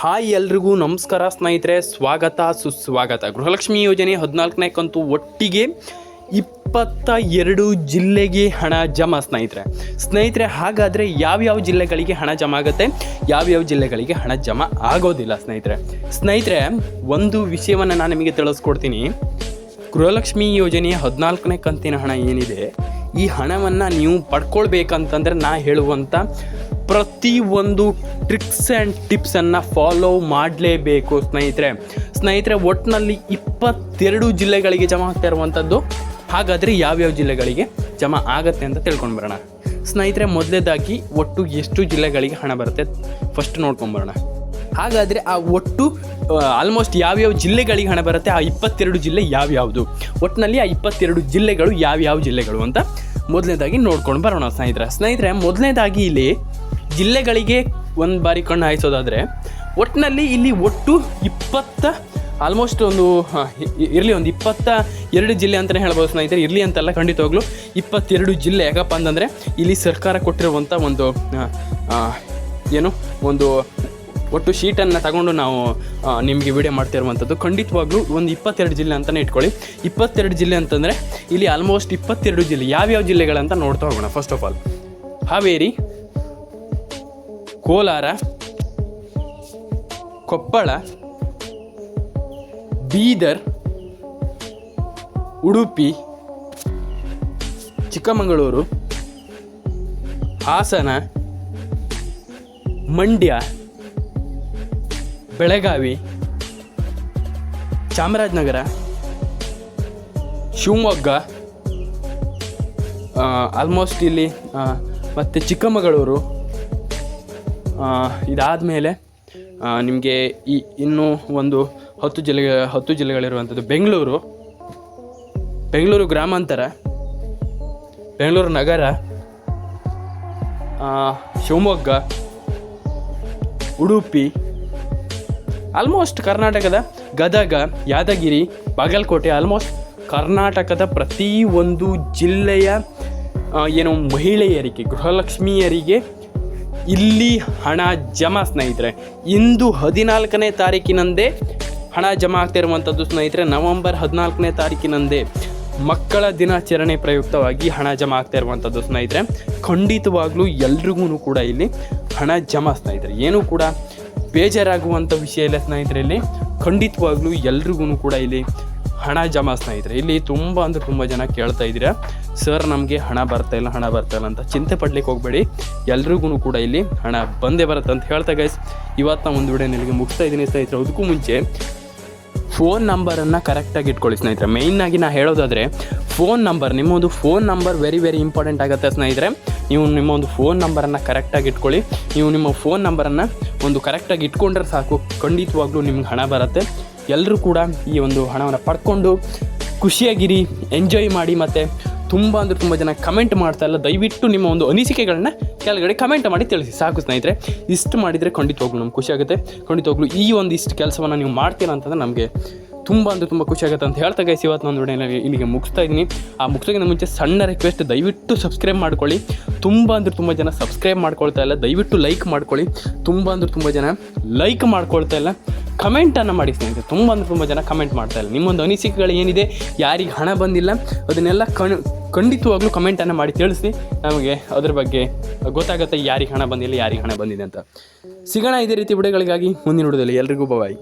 Hi ಎಲ್ರಿಗೂ ನಮಸ್ಕಾರ ಸ್ನೇಹಿತರೆ, ಸ್ವಾಗತ, ಸುಸ್ವಾಗತ. ಗೃಹಲಕ್ಷ್ಮಿ ಯೋಜನೆ ಹದಿನಾಲ್ಕನೇ ಕಂತು ಒಟ್ಟಿಗೆ ಇಪ್ಪತ್ತ ಎರಡು ಜಿಲ್ಲೆಗೆ ಹಣ ಜಮಾ ಸ್ನೇಹಿತರೆ. ಸ್ನೇಹಿತರೆ, ಹಾಗಾದರೆ ಯಾವ್ಯಾವ ಜಿಲ್ಲೆಗಳಿಗೆ ಹಣ ಜಮಾ ಆಗುತ್ತೆ? ಯಾವ್ಯಾವ ಜಿಲ್ಲೆಗಳಿಗೆ ಹಣ ಜಮಾ ಆಗೋದಿಲ್ಲ ಸ್ನೇಹಿತರೆ. ಸ್ನೇಹಿತರೆ, ಒಂದು ವಿಷಯವನ್ನು ನಾನು ನಿಮಗೆ ತಿಳಿಸ್ಕೊಡ್ತೀನಿ. ಗೃಹಲಕ್ಷ್ಮಿ ಯೋಜನೆಯ ಹದಿನಾಲ್ಕನೇ ಕಂತಿನ ಹಣ ಏನಿದೆ? ಈ ಹಣವನ್ನು ನೀವು ಪಡ್ಕೊಳ್ಬೇಕಂತಂದರೆ ನಾ ಹೇಳುವಂಥ ಪ್ರತಿ ಒಂದು ಟ್ರಿಕ್ಸ್ ಆ್ಯಂಡ್ ಟಿಪ್ಸನ್ನು ಫಾಲೋ ಮಾಡಲೇಬೇಕು ಸ್ನೇಹಿತರೆ. ಸ್ನೇಹಿತರೆ ಒಟ್ಟಿನಲ್ಲಿ ಇಪ್ಪತ್ತೆರಡು ಜಿಲ್ಲೆಗಳಿಗೆ ಜಮಾ ಆಗ್ತಾ ಇರುವಂಥದ್ದು ಹಾಗಾದರೆ ಯಾವ್ಯಾವ ಜಿಲ್ಲೆಗಳಿಗೆ ಜಮಾ ಆಗತ್ತೆ ಅಂತ ತಿಳ್ಕೊಂಡು ಬರೋಣ. ಸ್ನೇಹಿತರೆ, ಮೊದಲೇದಾಗಿ ಒಟ್ಟು ಎಷ್ಟು ಜಿಲ್ಲೆಗಳಿಗೆ ಹಣ ಬರುತ್ತೆ ಫಸ್ಟ್ ನೋಡ್ಕೊಂಬರೋಣ ಹಾಗಾದರೆ ಆ ಒಟ್ಟು ಆಲ್ಮೋಸ್ಟ್ ಯಾವ್ಯಾವ ಜಿಲ್ಲೆಗಳಿಗೆ ಹಣ ಬರುತ್ತೆ, ಆ ಇಪ್ಪತ್ತೆರಡು ಜಿಲ್ಲೆ ಯಾವ್ಯಾವುದು? ಒಟ್ಟಿನಲ್ಲಿ ಆ ಇಪ್ಪತ್ತೆರಡು ಜಿಲ್ಲೆಗಳು ಯಾವ್ಯಾವ ಜಿಲ್ಲೆಗಳು ಅಂತ ಮೊದಲನೇದಾಗಿ ನೋಡ್ಕೊಂಡು ಬರೋಣ ಸ್ನೇಹಿತರೆ. ಸ್ನೇಹಿತರೆ ಮೊದಲನೇದಾಗಿ ಇಲ್ಲಿ ಜಿಲ್ಲೆಗಳಿಗೆ ಒಂದು ಬಾರಿ ಕಣ್ಣು ಹಾಯಿಸೋದಾದರೆ ಒಟ್ಟಿನಲ್ಲಿ ಇಲ್ಲಿ ಒಟ್ಟು ಇಪ್ಪತ್ತ ಆಲ್ಮೋಸ್ಟ್ ಒಂದು ಇರಲಿ ಒಂದು ಇಪ್ಪತ್ತ ಎರಡು ಜಿಲ್ಲೆ ಅಂತಲೇ ಹೇಳ್ಬೋದು ಸ್ನೇಹಿತರೆ. ಇರಲಿ ಅಂತಲ್ಲ ಖಂಡಿತವಾಗ್ಲೂ ಇಪ್ಪತ್ತೆರಡು ಜಿಲ್ಲೆ ಯಾಕಪ್ಪ ಅಂತಂದರೆ, ಇಲ್ಲಿ ಸರ್ಕಾರ ಕೊಟ್ಟಿರುವಂಥ ಒಂದು ಏನು, ಒಂದು ಒಟ್ಟು ಶೀಟನ್ನು ತಗೊಂಡು ನಾವು ನಿಮಗೆ ವಿಡಿಯೋ ಮಾಡ್ತಿರುವಂಥದ್ದು ಖಂಡಿತವಾಗ್ಲೂ ಒಂದು ಇಪ್ಪತ್ತೆರಡು ಜಿಲ್ಲೆ ಅಂತಲೇ ಇಟ್ಕೊಳ್ಳಿ. ಇಪ್ಪತ್ತೆರಡು ಜಿಲ್ಲೆ ಅಂತಂದರೆ, ಇಲ್ಲಿ ಆಲ್ಮೋಸ್ಟ್ ಇಪ್ಪತ್ತೆರಡು ಜಿಲ್ಲೆ, ಯಾವ್ಯಾವ ಜಿಲ್ಲೆಗಳಂತ ನೋಡ್ತಾ ಹೋಗೋಣ first of all Haveri Kolar Koppal Bidar Udupi Chikkamagaluru Hassan Mandya Belagavi Chamarajanagar Shivamogga almost ಇಲ್ಲಿ ಮತ್ತು ಚಿಕ್ಕಮಗಳೂರು ಇದಾದಮೇಲೆ ನಿಮಗೆ ಈ ಇನ್ನೂ ಒಂದು ಹತ್ತು ಜಿಲ್ಲೆ, ಹತ್ತು ಜಿಲ್ಲೆಗಳಿರುವಂಥದ್ದು ಬೆಂಗಳೂರು. ಬೆಂಗಳೂರು ಗ್ರಾಮಾಂತರ, ಬೆಂಗಳೂರು ನಗರ ಶಿವಮೊಗ್ಗ, ಉಡುಪಿ ಆಲ್ಮೋಸ್ಟ್ ಕರ್ನಾಟಕದ ಗದಗ, ಯಾದಗಿರಿ, ಬಾಗಲಕೋಟೆ ಆಲ್ಮೋಸ್ಟ್ ಕರ್ನಾಟಕದ ಪ್ರತಿ ಒಂದು ಜಿಲ್ಲೆಯ ಏನು ಮಹಿಳೆಯರಿಗೆ, ಗೃಹಲಕ್ಷ್ಮಿಯರಿಗೆ ಇಲ್ಲಿ ಹಣ ಜಮಾ ಸ್ನೇಹಿತರೆ. ಇಂದು ಹದಿನಾಲ್ಕನೇ ತಾರೀಕಿನಂದೇ ಹಣ ಜಮಾ ಆಗ್ತಾ ಇರುವಂಥದ್ದು ಸ್ನೇಹಿತರೆ, ನವೆಂಬರ್ ಹದಿನಾಲ್ಕನೇ ತಾರೀಕಿನಂದೇ ಮಕ್ಕಳ ದಿನಾಚರಣೆ ಪ್ರಯುಕ್ತವಾಗಿ ಹಣ ಜಮಾ ಆಗ್ತಾ ಇರುವಂಥದ್ದು ಸ್ನೇಹಿತರೆ. ಖಂಡಿತವಾಗ್ಲೂ ಎಲ್ರಿಗೂ ಕೂಡ ಇಲ್ಲಿ ಹಣ ಜಮಾ ಸ್ನೇಹಿತರೆ. ಏನೂ ಕೂಡ ಬೇಜಾರಾಗುವಂಥ ವಿಷಯ ಇಲ್ಲ ಸ್ನೇಹಿತರೆ ಇಲ್ಲಿ. ಖಂಡಿತವಾಗ್ಲೂ ಎಲ್ರಿಗೂ ಕೂಡ ಇಲ್ಲಿ ಹಣ ಜಮಾ ಸ್ನೇಹಿತರೆ, ಇಲ್ಲಿ ತುಂಬ ಅಂದರೆ ತುಂಬ ಜನ ಕೇಳ್ತಾ ಇದ್ದೀರಾ, ಸರ್, ನಮಗೆ ಹಣ ಬರ್ತಾ ಇಲ್ಲ, ಹಣ ಬರ್ತಾ ಇಲ್ಲ ಅಂತ ಚಿಂತೆ ಪಡ್ಲಿಕ್ಕೆ ಹೋಗಬೇಡಿ. ಎಲ್ರಿಗೂ ಕೂಡ ಇಲ್ಲಿ ಹಣ ಬಂದೇ ಬರುತ್ತೆ ಅಂತ ಹೇಳ್ತಾ ಗೈಸ್ ಇವತ್ತು ಒಂದು ವಿಡಿಯೋ ನಿಮಗೆ ಮುಗಿಸ್ತಾ ಇದ್ದೀನಿ ಸ್ನೇಹಿತರೆ ಅದಕ್ಕೂ ಮುಂಚೆ ಫೋನ್ ನಂಬರನ್ನು ಕರೆಕ್ಟಾಗಿ ಇಟ್ಕೊಳ್ಳಿ ಸ್ನೇಹಿತರೆ. ಮೇಯ್ನಾಗಿ ನಾನು ಹೇಳೋದಾದರೆ ಫೋನ್ ನಂಬರ್ ನಿಮ್ಮೊಂದು phone number very very important ಆಗುತ್ತೆ ಸ್ನೇಹಿತರೆ. ನೀವು ನಿಮ್ಮ ಒಂದು ಫೋನ್ ನಂಬರನ್ನು ಕರೆಕ್ಟಾಗಿ ಇಟ್ಕೊಳ್ಳಿ. ನೀವು ನಿಮ್ಮ ಫೋನ್ ನಂಬರನ್ನು ಒಂದು ಕರೆಕ್ಟಾಗಿ ಇಟ್ಕೊಂಡ್ರೆ ಸಾಕು. ಖಂಡಿತವಾಗ್ಲೂ ನಿಮ್ಗೆ ಹಣ ಬರುತ್ತೆ. ಎಲ್ಲರೂ ಕೂಡ ಈ ಒಂದು ಹಣವನ್ನು ಪಡ್ಕೊಂಡು ಖುಷಿಯಾಗಿರಿ ಎಂಜಾಯ್ ಮಾಡಿ ಮತ್ತು ತುಂಬ ಅಂದರೆ ತುಂಬ ಜನ ಕಮೆಂಟ್ ಮಾಡ್ತಾ ಇಲ್ಲ. ದಯವಿಟ್ಟು ನಿಮ್ಮ ಒಂದು ಅನಿಸಿಕೆಗಳನ್ನ ಕೆಳಗಡೆ ಕಮೆಂಟ್ ಮಾಡಿ ತಿಳಿಸಿ. ಸಾಕು ಸ್ನೇಹಿತರೆ, ಇಷ್ಟು ಮಾಡಿದರೆ ಹೋಗ್ಲು ನಮ್ಗೆ ಖುಷಿ ಆಗುತ್ತೆ. ಹೋಗ್ಲು ಈ ಒಂದು ಇಷ್ಟು ಕೆಲಸವನ್ನು ನೀವು ಮಾಡ್ತೀರಾ ಅಂತಂದ್ರೆ ನಮಗೆ ತುಂಬ ಅಂದರೆ ತುಂಬ ಖುಷಿ ಆಗುತ್ತೆ ಅಂತ ಹೇಳ್ತಾ ಗೈಸ್ ಇವತ್ತು ನಾನು ನಾನು ಇಲ್ಲಿಗೆ ಮುಗಿಸ್ತಾ ಇದ್ದೀನಿ. ಆ ಮುಗಿಸೋಕ್ಕಿಂತ ಮುಂಚೆ ಸಣ್ಣ ರಿಕ್ವೆಸ್ಟ್ ದಯವಿಟ್ಟು ಸಬ್ಸ್ಕ್ರೈಬ್ ಮಾಡ್ಕೊಳ್ಳಿ. ತುಂಬ ಅಂದರೆ ತುಂಬ ಜನ ಸಬ್ಸ್ಕ್ರೈಬ್ ಮಾಡ್ಕೊಳ್ತಾ ಇಲ್ಲ. ದಯವಿಟ್ಟು ಲೈಕ್ ಮಾಡ್ಕೊಳ್ಳಿ. ತುಂಬ ಅಂದರೆ ತುಂಬ ಜನ ಲೈಕ್ ಮಾಡ್ಕೊಳ್ತಾ ಇಲ್ಲ. ಕಮೆಂಟನ್ನು ಮಾಡಿ ಸ್ನೇಹಿತರೆ. ತುಂಬ ಅಂದರೆ ತುಂಬ ಜನ ಕಮೆಂಟ್ ಮಾಡ್ತಾ ಇಲ್ಲ ನಿಮ್ಮೊಂದು ಅನಿಸಿಕೆಗಳು ಏನಿದೆ? ಯಾರಿಗೆ ಹಣ ಬಂದಿಲ್ಲ? ಅದನ್ನೆಲ್ಲ ಕಣ್, ಖಂಡಿತವಾಗ್ಲೂ ಕಮೆಂಟನ್ನು ಮಾಡಿ ತಿಳಿಸಿ. ನಮಗೆ ಅದ್ರ ಬಗ್ಗೆ ಗೊತ್ತಾಗುತ್ತೆ ಯಾರಿಗೆ ಹಣ ಬಂದಿಲ್ಲ, ಯಾರಿಗೆ ಹಣ ಬಂದಿದೆ ಅಂತ. ಸಿಗೋಣ ಇದೇ ರೀತಿ ಬಿಡುಗಳಿಗಾಗಿ ಮುಂದಿನ ವಿಡಿಯೋದಲ್ಲಿ ಎಲ್ರಿಗೂ ಬಾಯ್